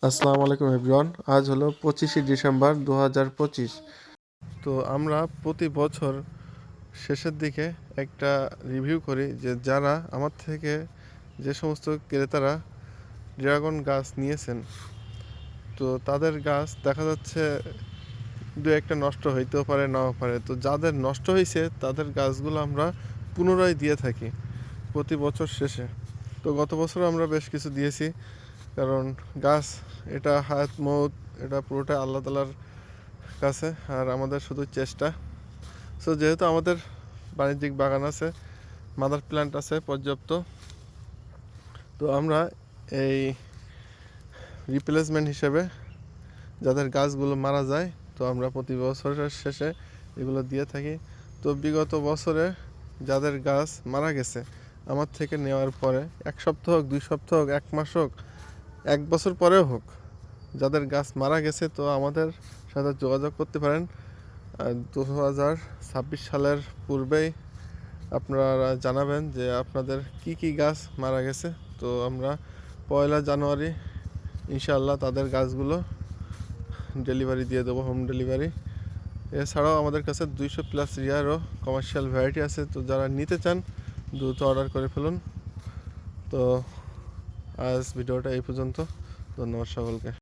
আসসালামু আলাইকুম এভরিওয়ান। আজ হলো পঁচিশে ডিসেম্বর দু হাজার পঁচিশ। তো আমরা প্রতি বছর শেষের দিকে একটা রিভিউ করি যে যারা আমার থেকে যে সমস্ত ক্রেতারা ড্রাগন গাছ নিয়েছেন, তো তাদের গাছ দেখা যাচ্ছে দু একটা নষ্ট হইতেও পারে, নাও পারে। তো যাদের নষ্ট হয়েছে তাদের গাছগুলো আমরা পুনরায় দিয়ে থাকি প্রতি বছর শেষে। তো গত বছর আমরা বেশ কিছু দিয়েছি। কারণ গাছ, এটা হায়াত মৌত এটা পুরোটা আল্লাহ তালার কাছে আর আমাদের শুধু চেষ্টা। সো যেহেতু আমাদের বাণিজ্যিক বাগান আছে মাদার প্ল্যান্ট আছে পর্যাপ্ত, তো আমরা এই রিপ্লেসমেন্ট হিসেবে যাদের গাছগুলো মারা যায়, তো আমরা প্রতি বছরের শেষে এগুলো দিয়ে থাকি। তো বিগত বছরে যাদের গাছ মারা গেছে, আমার থেকে নেওয়ার পরে, এক সপ্তাহ হোক, দুই সপ্তাহ হোক, এক মাস হোক এক বছর পরেও হোক, যাদের গাছ মারা গেছে, তো আমাদের সাথে যোগাযোগ করতে পারেন। দু হাজার ছাব্বিশ সালের পূর্বেই আপনারা জানাবেন যে আপনাদের কি কি গাছ মারা গেছে। তো আমরা পয়লা জানুয়ারি ইনশাআল্লাহ তাদের গাছগুলো ডেলিভারি দিয়ে দেবো, হোম ডেলিভারি। এছাড়াও আমাদের কাছে দুইশো প্লাস রিয়ারও কমার্শিয়াল ভ্যারাইটি আছে, তো যারা নিতে চান, দ্রুত অর্ডার করে ফেলুন। তো আজ ভিডিওটা এই পর্যন্ত। ধন্যবাদ সকলকে।